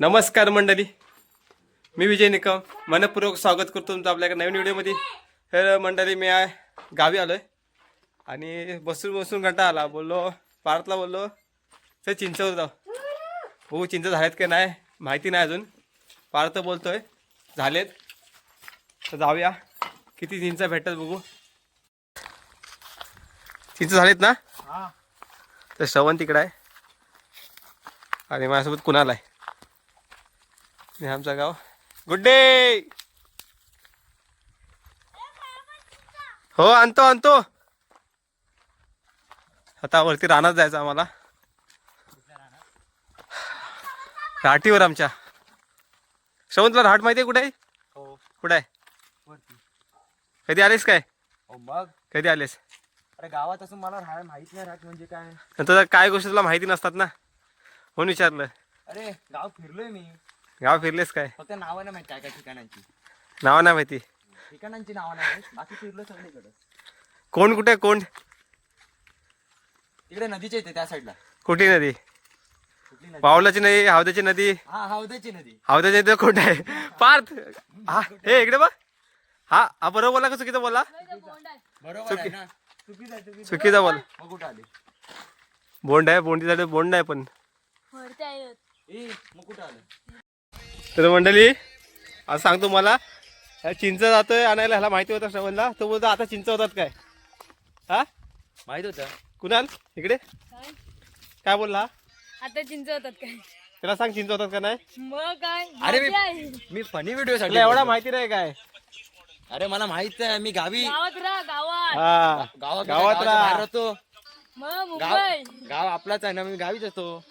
नमस्कार मंडळी. मी विजय निकम. मनपूर्वक स्वागत करतो तुमचं आपल्या एका नवीन व्हिडिओमध्ये. तर मंडळी मी आहे गावी आलो आहे आणि बसून बसून घंटा आला. बोललो पार्कला बोललो तर चिंचवर जाऊ. हो चिंच झालेत का नाही माहिती नाही अजून. पार्थ बोलतोय झालेत. तर जाऊया. किती चिंच भेटतात बघू. चिंच झालेत ना? तर श्रवण तिकडं आहे. आणि माझ्यासोबत कुणाला आहे? हे आमचं गाव गुड डे हो आणतो आणतो आता वरती रानात जायचं आम्हाला राटीवर आमच्या. श्रवण तुला राहट माहिती आहे कुठे? आहे हो. कुठे? आहे कधी आलेस काय? हो मग. कधी आलेस? अरे गावात असून मला राहायला माहीत नाही राहत म्हणजे काय? नंतर काय गोष्टी तुला माहिती नसतात ना? म्हणून विचारलं. अरे गाव फिरलोय मी. गाव फिरलेस काय? फक्त नावं नाही माहीत काय काय ठिकाणांची. नावं नाही माहिती. ठिकाणांची नावं नाही माहीत बाकी फिरलो सगळीकडे. कोण कुठे कोण? तिकडे नदीच्या इथे त्या साईडला. नदी? कुठली नदी? पावलाची नदी हौदाची नदी? हा हौदाची नदी. हौदाची नदी कुठे आहे? पार्थ. हा हे इकडे बघ. हा हा बरोबर बोला का चुकीचा बोला? बरोबर आहे ना. चुकीच आहे चुकीच चुकीचा बोल. मग कुठं आली. बोंड आहे बोंडीसाठी बोंड नाही पण. ए मग कुठं आलं? तर मंडळी आज सांगतो मला ह्या चिंच जातोय आणायला ह्याला माहिती होतं श्रवणला तो बोलतो आता चिंच होतात काय? हा? माहीत होतं. कुणाल? इकडे? काय? बोलला? आता चिंच होतात काय? त्याला सांग चिंच होतात का नाही? मग काय? अरे मी- मजा आहे. मी फनी व्हिडिओ तुला एवढा माहिती नाही काय? अरे मला माहीत आहे मी गावी गावात राहा गावात. हा. गावात गावात गावाच्या राहा. बाहेर राहतो. मग गाव मुंबई गाव आपलाच आहे ना मी गावीच असतो.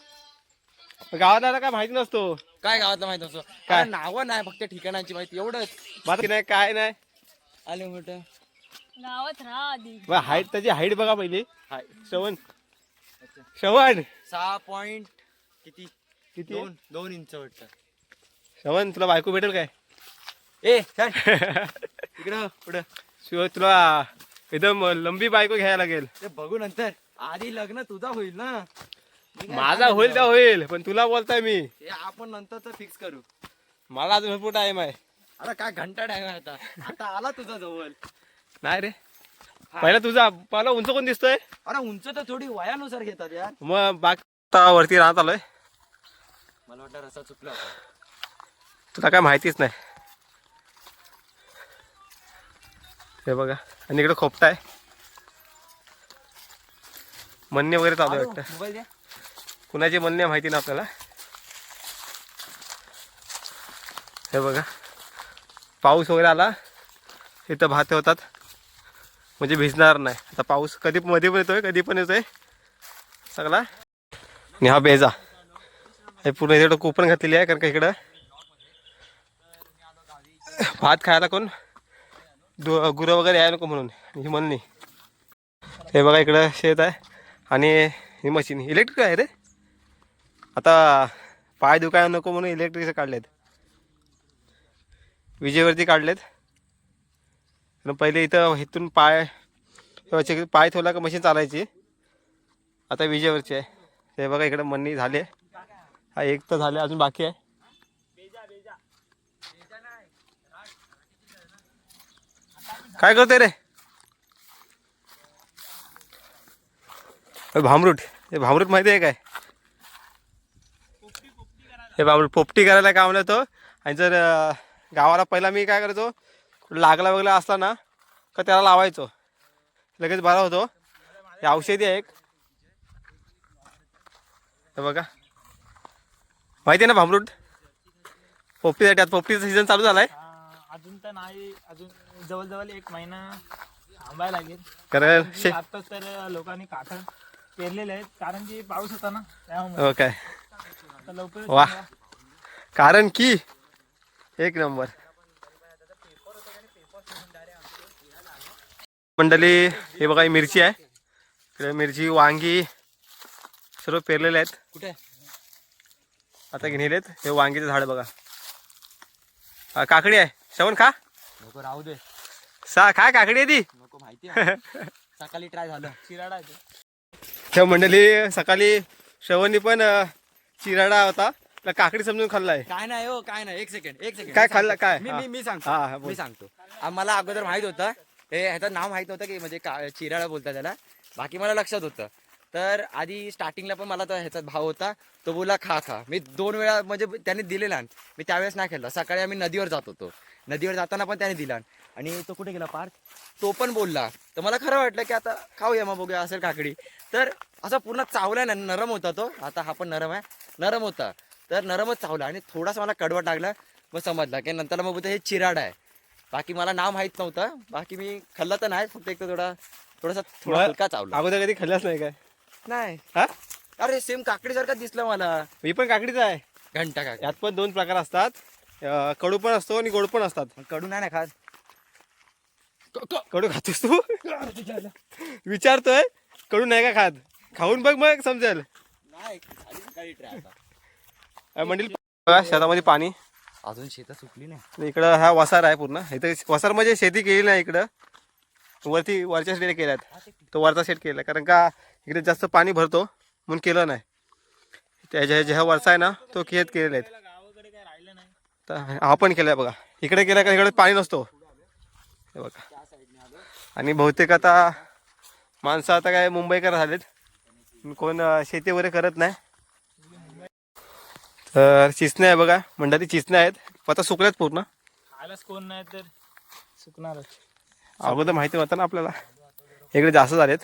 गावाला काय माहिती नसतो. काय गावातलं माहीत असतो काय? काय नावं नाही फक्त ठिकाणांची माहिती एवढंच. बाकी नाही काय नाही. आले मोठं. गावात राहा आधी. हाईट त्याची हाईट बघा पहिली. हाय. श्रवण. श्रवण. सहा पॉइंट किती? किती? दोन दोन इंच वाटतं. श्रवण तुला बायको भेटेल काय? ए चल. इकडं पुढं. शिव तुला एकदम लंबी बायको घ्यायला लागेल. ते बघू नंतर. आधी लग्न तुझा होईल ना. माझा? होईल त्या होईल पण तुला बोलताय मी. आपण नंतर फिक्स करू. मला अजून भरपूर टाइम आहे. अरे काय घंटा टाइम आहे आता. आता आला तुझा जवळ. नाही रे. पहिला तुझा पहिला उंच कोण दिसतोय? अरे उंच तर थोडी वयानुसार घेतात यार. मग बाग वरती राहत आलोय. मला वाटतं रसा चुकला होता. तुला काय माहितीच नाही. हे बघा आणि इकडे खोपटा आहे. म्हणणे वगैरे चालू आहे वाटतं. मोबाईल द्या कुणाचे म्हणणे माहिती ना आपल्याला? हे बघा. पाऊस वगैरे आला इथं भाते होतात. म्हणजे भिजणार नाही. आता पाऊस कधी मध्ये पण येतोय कधी पण येतोय. सगळा. आणि हा बेजा. हे पूर्ण इकडं कुपन घातलेली आहे कारण का इकडं? भात खायला कोण? दु गुरं वगैरे यायला नको म्हणून. ही म्हणणी हे बघा इकडं शेत आहे. आणि ही मशीन. इलेक्ट्रिक आहे रे. आता पाय दुखायला नको म्हणून इलेक्ट्रिकचे काढलेत. विजेवरती काढलेत. पहिले इथं इथून पाय ठेवायचे पाय ठेवला का मशीन चालायची. आता विजेवरची आहे. हे बघा इकडं मनी झाले. हा एक तर झाले अजून बाकी आहे. काय करते रे? भामरूट. हे भामरूट माहिती आहे काय? हे भामरूट पोपटी करायला काय म्हणलं तो. आणि जर गावाला पहिला मी काय करायचो लागला वगैरे असला ना का त्याला लावायचो. लगेच बरा होतो. हे औषधी आहे एक. हे बघा. माहिती आहे ना भामरूट? पोपटीसाठी आता पोपटीचा सीझन चालू झालाय. आ, अजून तर नाही अजून जवळजवळ एक महिना थांबायला लागेल. कारण शे आताच तर लोकांनी काठ पेरलेले आहेत. कारण की पाऊस होता ना त्यामुळे. हो काय? आता वा. कारण की एक नंबर. मंडळी हे बघा ही मिरची आहे. इकडे मिरची वांगी सर्व पेरलेले आहेत. कुठे? आता घेणेलेत हे वांगीचं झाड बघा. काकडी आहे. श्रवण खा. नको राहू दे. सा खा काकडी आहे ती नको माहिती. सकाळी ट्राय झालं. चिराडा. त्या मंडळी सकाळी श्रवणी पण चिराडा होता. काकडी समजून खाल्लाय. काय नाही हो काय नाही. एक सेकंड एक सेकंड काय खाल्लं. काय? मी. मी- मी सांगतो. हा, बोल. मी सांगतो. आ, मला अगोदर माहीत होतं हे ह्याचं नाव माहीत होतं की म्हणजे का- चिराळा बोलतात त्याला. बाकी मला लक्षात होतं. तर आधी स्टार्टिंगला पण मला ह्याचा भाव होता. तो बोला खा खा. मी दोन वेळा म्हणजे त्याने दिलेला मी त्यावेळेस नाही खेळला सकाळी आम्ही नदीवर जात होतो. नदीवर जाताना पण त्याने दिला. आणि तो कुठे गेला पार्थ? तो पण बोलला. तर मला खरं वाटलं की आता खाऊया मग बघूया असेल काकडी. तर असा पूर्ण चावला ना नरम होता तो. आता हा पण नरम आहे. नरम होता. तर नरमच चावला आणि थोडासा मला कडवा टाकला मग समजला की नंतर मग हे चिराड आहे. बाकी मला नाव माहीत नव्हतं. बाकी मी खाल्लं तर नाही. फक्त एक तर थोडा थोडासा थोडा हलका चावला. अगोदर कधी खाल्लाच नाही काय? नाही. हा? अरे सेम काकडीसारखा दिसलं मला. मी पण काकडीचा आहे. घंटा काकडी. यात पण दोन प्रकार असतात. अं, कडू पण असतो आणि गोड पण असतात. मग कडू नाही ना खात. कडू खातोस तू? विचारतोय कडू नाही का खात? खाऊन बघ मग समजेल. अं, बघा शेतामध्ये पाणी. अजून शेतात सुकली नाही. इकडं हा वसार आहे पूर्ण. इथं वसार म्हणजे शेती केली नाही इकडं. वरती वरच्या साईडला केल्यात. तो वरचा सेट केला. कारण का इकडे जास्त पाणी भरतो म्हणून केलं नाही. त्याच्या ज्या वरचा आहे ना तो खेत केलेला आहे गावाकडे काय राहिलं नाही तर हा पण केलाय बघा. इकडे केला का इकडे पाणी नसतो. हे बघा. आणि बहुतेक आता माणसं आता काय मुंबईकर झालेत. कोण शेती वगैरे करत नाही. तर चिचणे आहे बघा. मंडळी चिचणे आहेत. आता सुकल्यात पूर्ण. खायलाच कोण नाही तर सुकणारच. अगोदर माहिती नव्हतं ना आपल्याला. इकडे जास्त झालेत.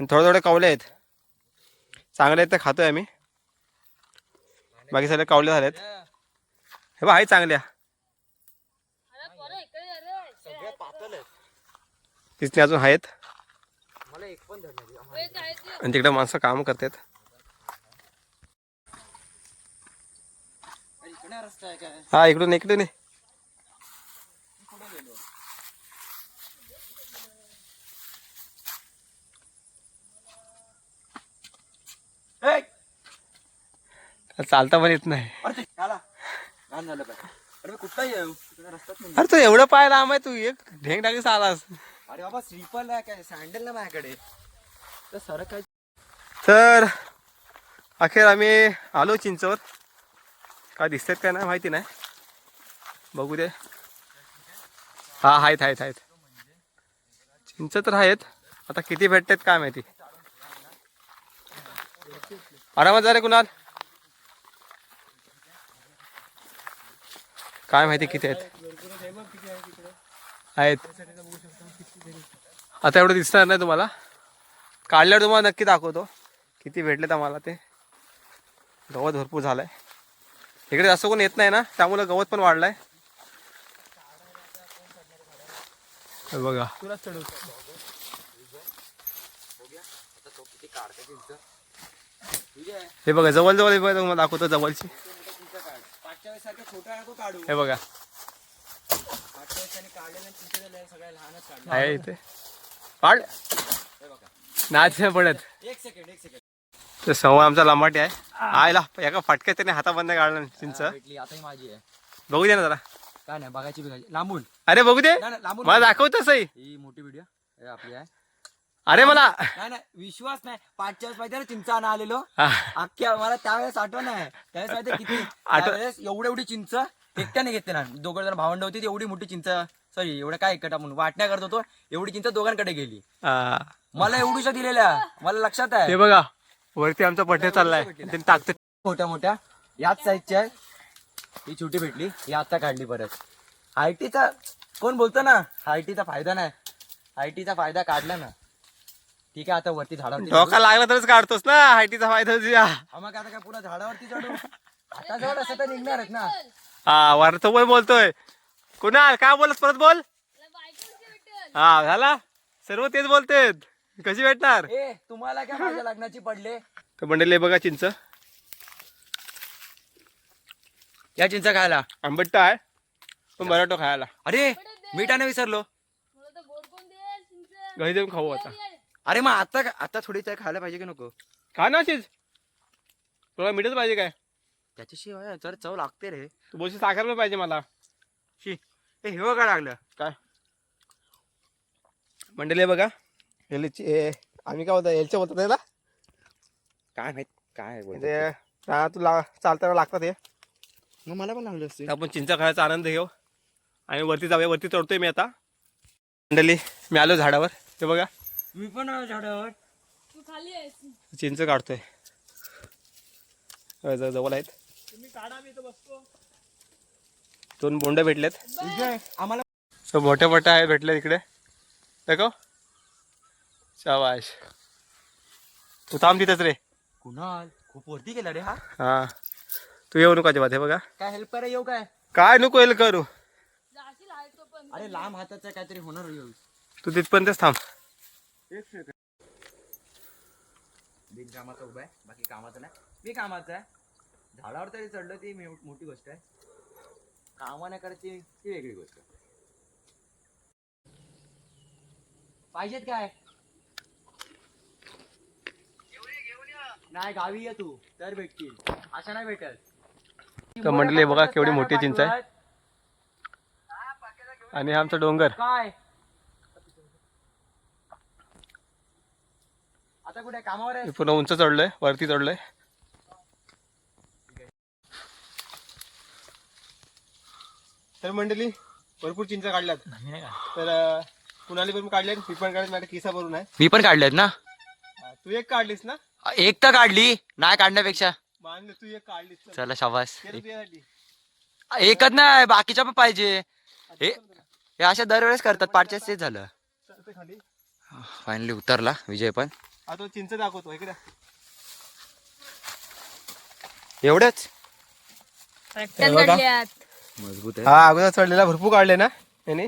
आणि थोडे थोडे कावले आहेत. चांगले आहेत तर खातोय आम्ही. बाकी सगळे कावले झालेत. हे बघ आहे चांगल्या. तिथने अजून आहेत. मला एक पण धरणार नाही. काय ते? आणि तिकडे माणसं काम करतात. हा इकडून इकडे नाही ए! चालता पण येत नाही. झालं पाहिजे. अरे मी कुठला येऊ तिकडे रस्ताच नाही. अरे तू एवढं पाय लांब आहे तू एक ढेंग टाकीस आलास अरे बाबा स्लीपर नाही काय सँडल ना माझ्याकडे. तर सरक काय तर अखेर आम्ही आलो चिंचवर काय दिसतात काय नाही माहिती नाही. बघू दे. हा आहेत आहेत आहेत. चिंच तर आहेत. आता किती भेटतात काय माहिती. आरामात जा रे कुणाल. काय माहिती किती आहेत? आहेत. आता एवढं दिसणार नाही तुम्हाला. काढल्यावर तुम्हाला नक्की दाखवतो. किती भेटलेत आम्हाला ते. गवत भरपूर झालंय. इकडे जास्त कोण येत नाही ना त्यामुळे गवत पण वाढलंय. आहे बघा. हे बघा जवळ जवळ बघा तुम्हाला दाखवतो जवळची. पाचच्या वेळेस सारखं छोटा नको काढू. हे बघा. पाचच्या वेळेस काढलेलं चिंच सगळ्या लहानच काढलं. आहे इथे. पाड. नाच नाही पडत. एक सेकंड एक सेकंड तर समोर आमचा लंबाटी आहे. आयला एका फटक्यात त्याने हाताबंद काढला चिंच. भेटली. आता ही माझी आहे. बघू दे ना जरा. काय नाही बघायची बघायची. लांबून. अरे बघू दे. लांबून मला दाखव तसंही. ही मोठी व्हिडिओ आपली आहे. अरे मला नाही नाही विश्वास नाही. पाचच्या वेळेस माहिती ना चिंच आणा आलेलो. अख्ख्या मला त्यावेळेस आठवण आहे. त्यावेळेस माहिती किती त्यावेळेस एवढी एवढी चिंच एकट्याने घेतले ना. दोघं जण भावंड होती एवढी मोठी चिंच. सॉरी एवढं काय एकटा म्हणून. वाटण्या करत होतो एवढी चिंच दोघांकडे गेली. मला एवढूशा दिलेल्या. मला लक्षात आहे. हे बघा वरती आमचा पठ्या चाललाय. टाकते. मोठ्या. मोठ्या याच साईजच्या आहे ही छोटी भेटली. ही आता काढली परत. आयटीचा कोण बोलतो ना? आयटीचा फायदा नाही. आयटीचा फायदा काढला ना. ठीक आहे आता वरती झाडावरती चढू. डोका लागला तरच काढतोस ना हायटीचा फायदा तुझ्या हा, मग आता काय पुन्हा झाडावरती चढू? आता जवळ असं तर निघणार आहेत ना. हा वर तो पण बोलतोय. कुणाल काय बोलत परत बोल. हा झाला. सर्व तेच बोलतेत. कशी भेटणार? ए तुम्हाला काय माझ्या लग्नाची पडले? तर मंडळी बघा चिंच. या चिंचा खायला. आंबट आहे पण बराटो खायला. अरे मिठाने विसरलो. मला तर गोड कोण देईल चिंच? घरी जाऊन खाऊ आता. अरे मग आता आता थोडी त्या खायला पाहिजे की नको? खा ना चिंच तुला मिठच पाहिजे काय? त्याच्याशिवाय जर चव लागते रे. तू बोलशील साखर पण पाहिजे मला. शी ए हे काय लागलं? काय? मंडळी बघा. याला चि- ए, आम्ही काय बोलतो? याच्या बोलतात त्याला? काय माहीत काय बोलतो ते हा तुला चालताना लागतात हे? मग मला पण लागलं असते. आपण चिंचा खायचा आनंद घेऊ. आणि वरती जाऊया वरती चढतोय मी आता. मंडळी मी आलो झाडावर. हे बघा. मी पण झाडावर. तू खाली आहेस. चिंच काढतोय. अ, ज- जवळ आहेत. तुम्ही काढा मी इथं बसतो. दोन बोंड भेटलेत. आम्हाला so, मोठे मोठे आहे भेटले इकडे. देखो शाबाश. तू थांब तिथेच रे. कुणाल? खूप वरती गेला रे हा. हा. तू येऊ नको अजिबात हे बघा. काय हेल्प करा येऊ काय? काय नको येईल करू? जाशील आहे तो पण अरे लांब हाताचं काहीतरी होणार येऊ. तू तिथपर्यंतच थांब. बिन कामाचा उभा आहे बाकी कामाचं नाही. मी कामाचं आहे. झाडावर तरी चढलं ती मोठी गोष्ट आहे. कामा नाही करत ती वेगळी गोष्ट. पाहिजेत काय? नाही गावी ये तू. तर भेटतील. अशा नाही भेटत. तर मंडळी बघा केवढी मोठी चिंच आहे. आणि हा आमचा डोंगर. काय? आता कुठे कामावर आहे? मी पुन्हा उंच चढलोय वरती चढलोय. तर मंडळी भरपूर चिंचा काढल्यात. तर कुणाली पण काढल्यात मी पण काढल्यात माझ्या किसा भरून आहे. मी पण काढलेत ना? हा, तू एक काढलीस ना? एक तर काढली नाही काढण्यापेक्षा. मानलं तू एक काढलीस. चला शाबास. केलं तुझ्यासाठी. एकच नाही बाकीच्या पण पाहिजे. हे हे अशा दरवेळेस करतात पाठच्याच तेच झालं. खाली. फायनली उतरला विजय पण. आता तो चिंच दाखवतो इकडे. एवढंच काढल्यात. मजबूत हा अगोदर चढलेला भरपूर काढले ना? याने.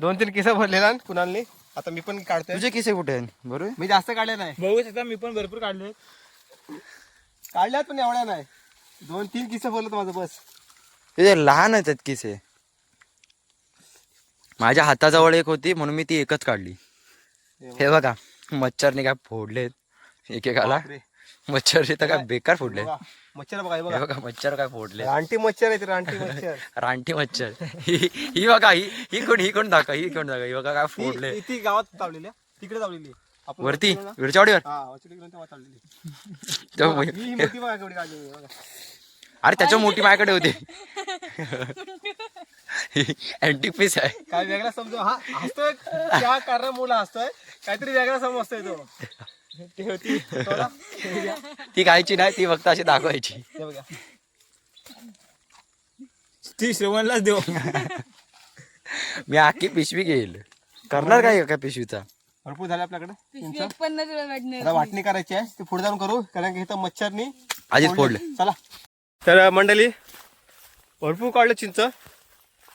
दोन तीन किसा भरलेला कुणालनी. आता मी पण काढतोय तुझे किसे कुठे आहेत? बरोबर? मी जास्त काढले नाही. बघू शकता मी पण भरपूर काढले. काढल्यात पण एवढ्या नाही. दोन तीन किस्से भरलं माझं बस. तुझे लहानच आहेत किसे. माझ्या हाताजवळ एक होती म्हणून मी ती एकच काढली. हे बघा. मच्छरने काय फोडलेत? एकेकाला? बापरे. मच्छरने तर काय बेकार फोडले मच्छर बघा हे बघा. बघा मच्छर काय फोडले रानटी मच्छर आहेत रानटी मच्छर. रानटी मच्छर. ही बघा ही ही कोण ही कोण दाखव ही कोण दाखव ही बघा काय फोडले ती- गावात चावलेली आहे. तिकडे चावलेली आहे. वरती? विरच्यावाडीवर चावलेली अरे त्याच्या मोठी माझ्याकडे होती. अँटिक पीस आहे. काय वेगळा समजू? हा हसतोय? त्या कारणामुळे हसतोय. काहीतरी वेगळा समजतोय तो. ती खायची नाही ती फक्त अशी दाखवायची. हे बघा. ती श्रवणलाच देऊ. मी आखी पिशवी घेईल. करणार काय काय पिशवीचा? भरपूर झाले आपल्याकडे. नाही वाटणी करायची आहे. ती पुढे जाऊन करू कारण की इथं मच्छरनी आधीच फोडले. चला. तर मंडळी भरपूर काढलं चिंच.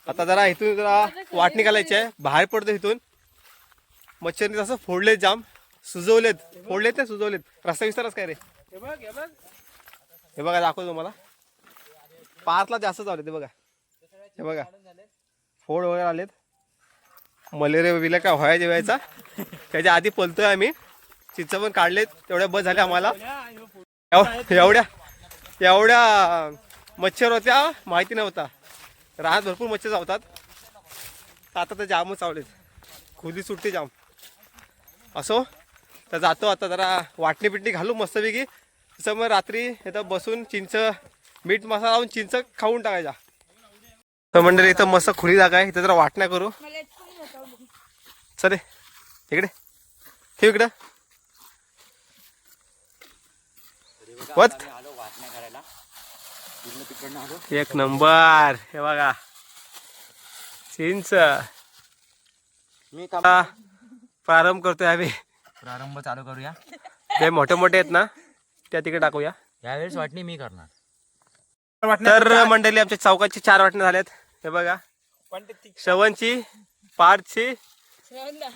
आता जरा इथून जरा वाटणी घालायची आहे. बाहेर पडतो इथून. मच्छरनी तसं फोडले जाम. सुजवलेत. फोडलेत ते सुजवलेत. रस्ता विस्तारच काय रे? हे बघा दाखवतो तुम्हाला. पाचला जास्त चावले ते बघा. हे बघा. फोड वगैरे आलेत. मलेरिया बिला काय व्हायचे व्हायचा. त्याच्या आधी पलतोय आम्ही. चिंच पण काढलेत. तेवढ्या बस झाल्या आम्हाला. एवढ्या. एवढ्या मच्छर होत्या माहिती नव्हता. राहत भरपूर मच्छर चावतात आता तर जामच चावलेत. खुली सुटते जाम. असो तर जातो आता जरा वाटणी पिटणी घालू मस्तपैकी. तसं मग रात्री इथं बसून चिंच मीठ मसाला लावून चिंच खाऊन टाकायचा. तर मंडळी इथं मस्त खुली जागा आहे. इथं जरा वाटण्या करू. चले चल इकडे. ठेव इकडं. वत. एक नंबर. हे बघा. चिंच. मी प्रारंभ करतोय आम्ही. प्रारंभ चालू करूया. जे मोठे मोठे आहेत ना त्या तिकडे टाकूया. यावेळेस वाटणी मी करणार. तर मंडळी आमच्या चौकाची चार वाटण्या झाल्यात. हे बघा. ते ती- पार्थची श्रवणला.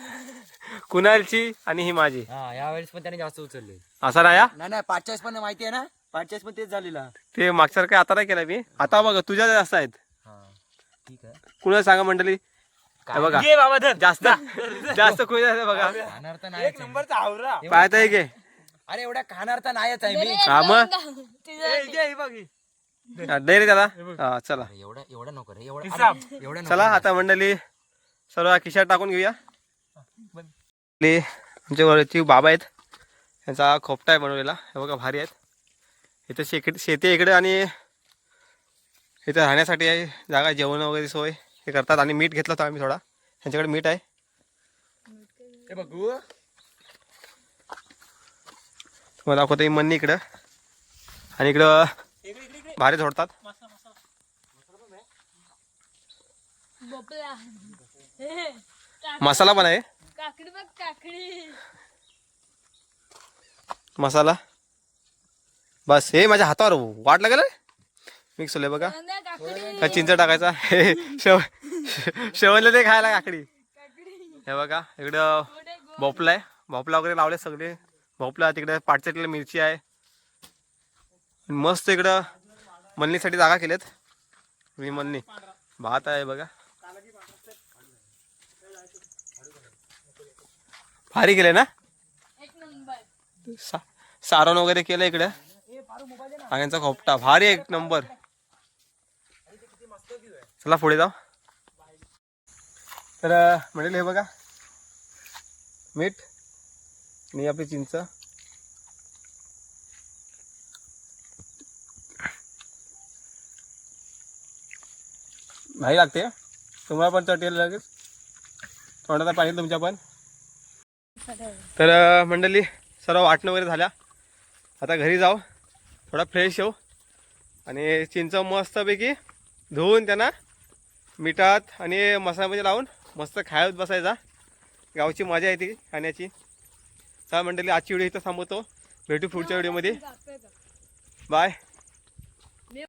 कुणालची आणि ही माझी हा यावेळेस पण त्याने जास्त उचलले. असा नाही हा? नाही नाही पाचच्यास पण माहिती आहे ना? पाचच्यास पण तेच झालेला. ते मागच्या काय आता नाही केलं मी? आता बघा तुझ्या जास्त आहेत. हा ठीक आहे. कुणाला सांगा मंडळी? हे बघा घे बाबा धर. जास्त जास्त कुणी आहे बघा. खाणार तर नाही एक नंबरचा आवरा. पाहता आहे अरे एवढ्या खाणार तर नाहीच आहे मी. हा मग? ए, हे बघ हे. हा, दे रे त्याला. हा चला. अरे एवढं एवढं नको रे एवढं हिसाब. अरे, एवढं नको चला आता मंडळी सर्व खिशात टाकून घेऊया. आमच्या वरती बाबा आहेत. त्यांचा खोपटा आहे बनवलेला. हे बघा भारी आहेत. इथं शेकड शेती इकडे आणि इथं राहण्यासाठी आहे जागा जेवण वगैरे सोय हे करतात आणि मीठ घेतलं होतं आम्ही थोडा. त्यांच्याकडे मीठ आहे. हे बघू. तुम्हाला दाखवतो मन्नी इकडं. आणि इकडं भारी काक- मसाला पण आहे. मसाला. बस हे माझ्या हातावर वाट लागेल मिक्स होले बघा. का चिंच टाकायचा. हे शेव शेवणले ते खायला काकडी. हे बघा इकडं. भोपला आहे भोपला वगैरे लावले सगळे. भोपला तिकडे पाटचटलेली मिरची आहे. मस्त इकडं मलनीसाठी जागा केल्यात. मी मलनी. भात आहे बघा. भारी केले ना? सारण वगैरे केलं इकडे. आणि यांचा खोपटा. भारी एक नंबर चला पुढे जाऊ. तर म्हणेल हे बघा. मीठ आणि आपली चिंच. नाही लागते तुम्हाला पण चटेल लगेच. तोंडाचा पाहिजे तुमच्या पण. तर मंडळी सर्व वाटणं वगैरे झाल्या. आता घरी जाऊ. थोडा फ्रेश येऊ. आणि चिंच मस्तपैकी धुवून त्यांना मिठात आणि मसाल्यामध्ये लावून मस्त खायत बसायचा. गावची मजा येते खाण्याची. चला मंडळी आजची व्हिडिओ इथं थांबवतो. भेटू पुढच्या व्हिडिओमध्ये. बाय.